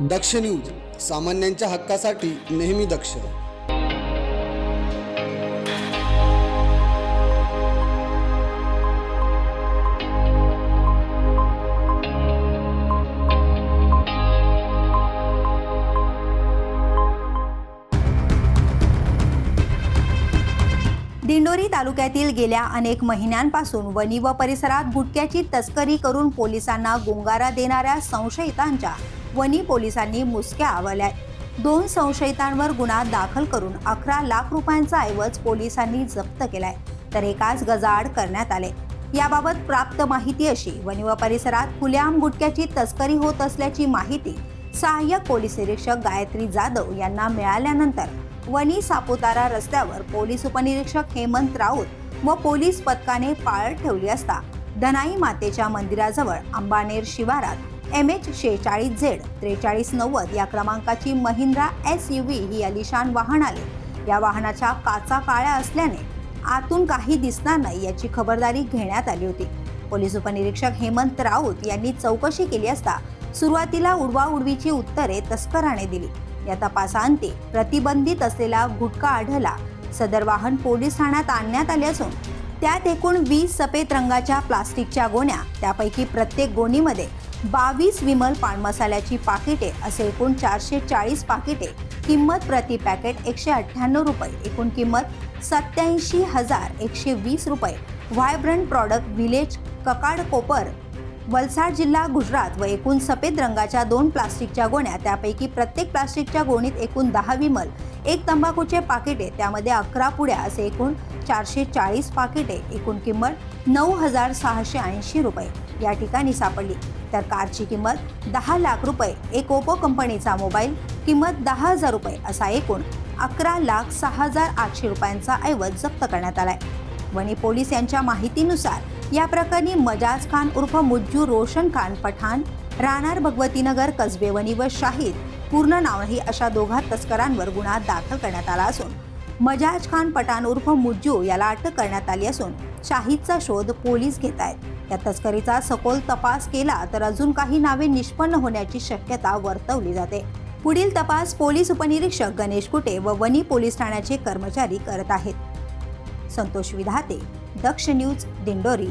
दक्ष news सामान्यांच्या हक्कासाठी नेहमी दक्ष. दिंडोरी तालुक्यातील गेल्या अनेक महिन्यांपासून वनी व परिसरात गुटख्याची तस्करी करून पोलिसांना गुंगारा देणाऱ्या संशयितांच्या वणी पोलिसांनी मुसक्या आवल्या दोन संशयितांवर गुन्हा दाखल करून अकरा लाख रुपयांचा ऐवज पोलिसांनी जप्त केलाय. तर एकाच गजाआड करण्यात आले. याबाबत प्राप्त माहिती अशी वनी व परिसरात खुल्याआम गुटख्याची तस्करी होत असल्याची माहिती सहाय्यक पोलीस निरीक्षक गायत्री जाधव यांना मिळाल्यानंतर वणी सापुतारा रस्त्यावर पोलीस उपनिरीक्षक हेमंत राऊत व पोलीस पथकाने पाळत ठेवली असता धनाई मातेच्या मंदिराजवळ अंबानेर शिवारात एम एच शेहेचाळीस झेड त्रेचाळीस नव्वद या क्रमांकाची महिंद्रा एस यू व्ही ही अलिशान वाहन आले. या वाहनाच्या काचा काळ्या असल्याने आतून काही दिसणार नाही याची खबरदारी घेण्यात आली होती. पोलीस उपनिरीक्षक हेमंत राऊत यांनी चौकशी केली असता सुरुवातीला उडवाउडवीची उत्तरे तस्कराने दिली. या तपासांती प्रतिबंधित असलेला गुटखा आढळला. सदर वाहन पोलीस ठाण्यात आणण्यात आले असून त्यात एकूण वीस सफेद रंगाच्या प्लास्टिकच्या गोण्या त्यापैकी प्रत्येक गोणीमध्ये बावीस विमल पान मसाल्याची पाकिटे असे एकूण चारशे चाळीस पाकिटे. किंमत प्रति पॅकेट एकशे अठ्ठ्याण्णव रुपये. एकूण किंमत सत्याऐंशी हजार एकशे वीस रुपये. Vibrant product village Kakad Kopar Valsad जिल्हा गुजरात व एकूण सफेद रंगाच्या दोन प्लास्टिकच्या गोण्या. त्यापैकी प्रत्येक प्लास्टिकच्या गोणीत एकूण दहा विमल. एक तंबाखूचे पाकिटे त्यामध्ये अकरा पुड्या असे एकूण चारशे चाळीस पाकिटे एकूण किंमत नऊ हजार सहाशे ऐंशी रुपये. या ठिकाणी सापडली. तर कारची किंमत दहा लाख रुपये. एक ओप्पो कंपनीचा मोबाईल किंमत दहा हजार रुपये असा एकूण अकरा लाख सहा हजार आठशे रुपयांचा ऐवज जप्त करण्यात आलाय. वणी पोलीस यांच्या माहितीनुसार या प्रकरणी मजाज खान उर्फ मुज्जू रोशन खान पठाण राहणार भगवतीनगर कसबे वणी व शाहीद पूर्ण नावही अशा दोघा तस्करांवर गुन्हा दाखल करण्यात आला असून मजाज खान पठाण उर्फ मुज्जू याला अटक करण्यात आली असून शाहीदचा शोध पोलीस घेत आहेत. या तस्करीचा सखोल तपास केला तर अजून काही नावे निष्पन्न होण्याची शक्यता वर्तवली जाते. पुढील तपास पोलीस उपनिरीक्षक गणेश कुटे व वनी पोलीस ठाण्याचे कर्मचारी करत आहेत. संतोष विधाते दक्ष न्यूज दिंडोरी.